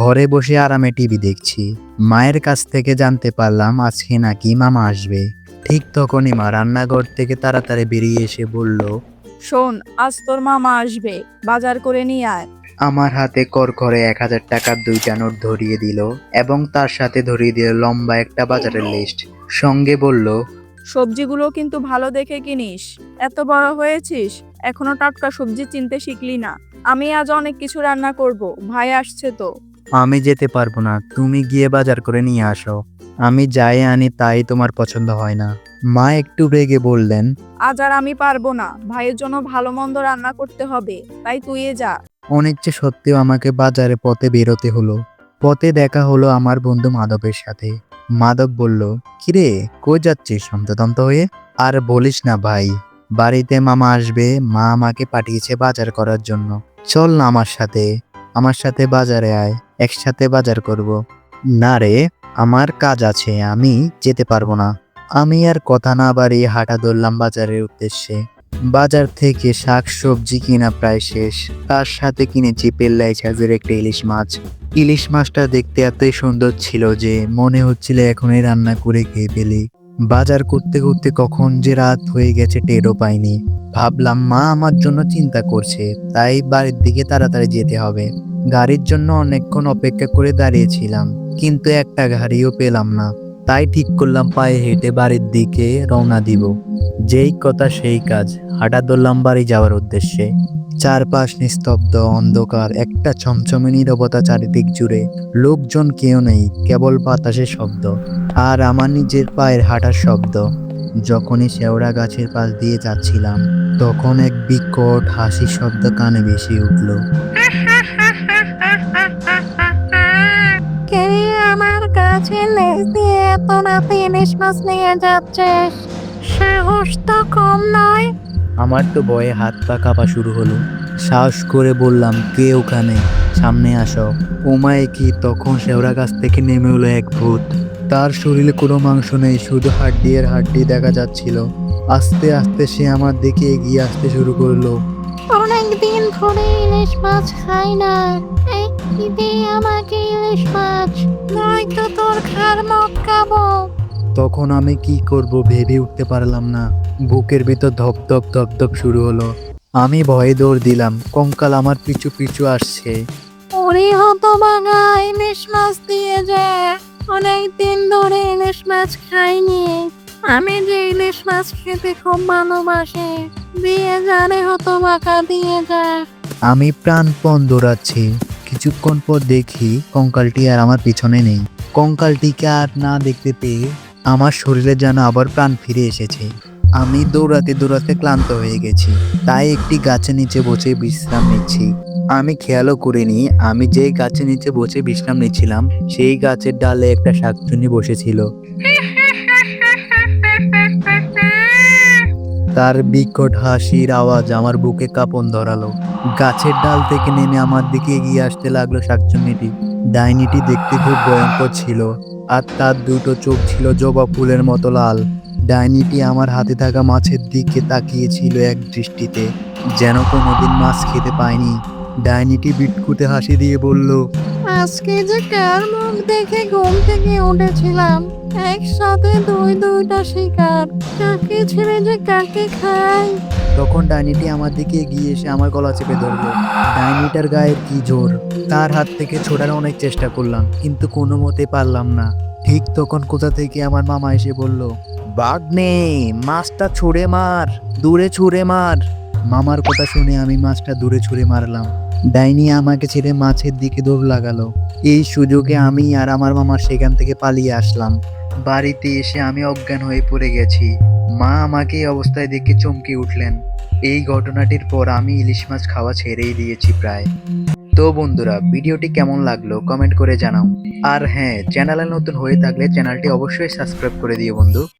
ঘরে বসে আরামে টিভি দেখছি। মায়ের কাছ থেকে জানতে পারলাম আজকে নাকি মামা আসবে। ঠিক তখনই মা রান্নাঘর থেকে তাড়াতাড়ি বেরিয়ে এসে বলল শোন আজ তোর মামা আসবে বাজার করে নিয়ে আয়। আমার হাতে করকরে এক হাজার টাকার দুইটা নোট ধরিয়ে দিল এবং তার সাথে ধরিয়ে দিল লম্বা একটা বাজারের লিস্ট সঙ্গে বলল সবজিগুলো কিন্তু ভালো দেখে কিনিস। এত বড় হয়েছিস এখনও টাটকা সবজি চিনতে শিখলি না। আমি আজ অনেক কিছু রান্না করব ভাই আসছে তো। আমি যেতে পারব না তুমি গিয়ে বাজার করে নিয়ে আসো। আমি যাই আনি তাই তোমার পছন্দ হয় না। মা একটু রেগে বললেন আজ আর আমি পারব না ভাইয়ের জন্য ভালো মন্দ রান্না করতে হবে তাই তুই যা। অনিচ্ছে সত্ত্বেও আমাকে বাজারে পথে বেরোতে হলো। পথে দেখা হলো আমার বন্ধু মাধবের সাথে। মাধব বলল কিরে কই যাচ্ছিস সন্ততন্ত হয়ে? আর বলিস না ভাই বাড়িতে মামা আসবে মা আমাকে পাঠিয়েছে বাজার করার জন্য। চল না আমার সাথে। আমার সাথে বাজারে আয়, একসাথে বাজার করব। না রে, আমার কাজ আছে, আমি যেতে পারব না। আমি আর কথা না বাড়িয়ে হাঁটা ধরলাম বাজারের উদ্দেশ্যে। বাজার থেকে শাক সবজি কিনা প্রায় শেষ। তার সাথে কিনেছি পেল্লাই সাজের একটা ইলিশ মাছ। ইলিশ মাছটা দেখতে এতই সুন্দর ছিল যে মনে হচ্ছিল এখনই রান্না করে খেয়ে ফেলি। বাজার করতে করতে কখন যে রাত হয়ে গেছে টেরও পাইনি। ভাবলাম, মা আমার জন্য চিন্তা করছে, তাই বাড়ির দিকে তাড়াতাড়ি যেতে হবে। গাড়ির জন্য অনেকক্ষণ অপেক্ষা করে দাঁড়িয়েছিলাম, কিন্তু একটা গাড়িও পেলাম না। তাই ঠিক করলাম পায়ে হেঁটে বাড়ির দিকে রওনা দিব। যেই কথা সেই কাজ। হাঁটা ধরলাম বাড়ি যাওয়ার উদ্দেশ্যে। চারপাশ নিস্তব্ধ, অন্ধকার, একটা ছমছমে নীরবতা চারিদিক জুড়ে। লোকজন কেউ নেই, কেবল বাতাসের শব্দ। আর আমার নিজের পায়ের হাঁটার শব্দ। যখনই শেওড়া গাছের পাশ দিয়ে যাচ্ছিলাম, তখন এক বিকট হাসির শব্দ কানে ভেসে উঠল। কাছে লেজ দিয়ে ইলিশ মাছ নিয়ে যাচ্ছিস? সাহস তো কম নয়। আমার তো ভয়ে হাত পা কাঁপা শুরু হলো। সাহস করে বললাম কে ওখানে? সামনে আসো। ওমায় কি তখন শেওড়া গাছ থেকে নেমে হলো এক ভূত। তার শরীরে কোনো মাংস নেই শুধু হাড্ডি আর হাড্ডি দেখা যাচ্ছিল। আস্তে আস্তে সে আমার দিকে এগিয়ে আসতে শুরু করল। অনেক দিন ধরে ইলিশ মাছ খাই না। এই দে আমাকে ইলিশ মাছ নয়তো তোর খার মটকাবো তখন আমি কি করব ভেবে উঠতে পারলাম না। বুকের ভিতর ধক ধক শুরু হলো। আমি ভয়ে দৌড় দিলাম কঙ্কাল আমার পিছু পিছু আসছে। ওরে হতো বাঙা ইলিশ মাছ দিয়ে যা। অনেক দিন ধরে ইলিশ মাছ খাইনি। আমি যে ইলিশ মাছ খেতে খুব ভালোবাসি দিয়ে জানে হতো বাঁকা দিয়ে যা। আমি প্রাণপণ দৌড়াচ্ছি। কিছুক্ষণ পর দেখি কঙ্কালটি আর আমার পিছনে নেই। কঙ্কালটিকে আর না দেখতে পেয়ে আমার শরীরে যেন আবার প্রাণ ফিরে এসেছে। আমি দৌড়াতে দৌড়াতে ক্লান্ত হয়ে গেছি। তাই একটি গাছের নিচে বসে বিশ্রাম নিচ্ছি। আমি খেয়ালও করিনি, আমি যেই গাছের নিচে বসে বিশ্রাম নিচ্ছিলাম, সেই গাছের ডালে একটা শাকচুনি বসেছিল। তার বিকট হাসির আওয়াজ আমার বুকে কাঁপন ধরালো। গাছের ডাল থেকে নেমে আমার দিকে এগিয়ে আসতে লাগল শাকচুন্নিটি। ডাইনিটি দেখতে খুব ভয়ঙ্কর ছিল, আর তার দুটো চোখ ছিল জবা ফুলের মতো লাল। ডাইনিটি আমার হাতে থাকা মাছের দিকে তাকিয়েছিল এক দৃষ্টিতে, যেন কোনোদিন মাছ খেতে পায়নি। ডাইনিটি বিটকুতে হাসি দিয়ে বলল, আজকে যে কার মুখ দেখে ঘুম থেকে উঠেছিলাম, একসাথে দুই দুইটা শিকার, কাকে ছেড়ে যে কাকে খাই? তখন ডাইনিটি আমার দিকে এগিয়ে এসে আমার গলা চেপে ধরলো। ডাইনিটার গায়ের কি জোর? তার হাত থেকে ছোটার অনেক চেষ্টা করলাম, কিন্তু কোনো মতে পারলাম না। ঠিক তখন কোথা থেকে আমার মামা এসে বলল বাঘ নেই মাছটা ছুঁড়ে মার, দূরে ছুঁড়ে মার। মামার কথা শুনে আমি মাছটা দূরে ছুঁড়ে মারলাম। ডাইনি আমাকে ছেড়ে মাছের দিকে দৌড় লাগালো। এই সুযোগে আমি আর আমার মামা সেখান থেকে পালিয়ে আসলাম। বাড়িতে এসে আমি অজ্ঞান হয়ে পড়ে গেছি। মা আমাকে এই অবস্থায় দেখে চমকে উঠলেন। এই ঘটনাটির পর আমি ইলিশ মাছ খাওয়া ছেড়েই দিয়েছি প্রায়। তো বন্ধুরা, ভিডিওটি কেমন লাগল কমেন্ট করে জানাও। আর হ্যাঁ চ্যানেলে নতুন হয়ে থাকলে চ্যানেলটি অবশ্যই সাবস্ক্রাইব করে দিও বন্ধু।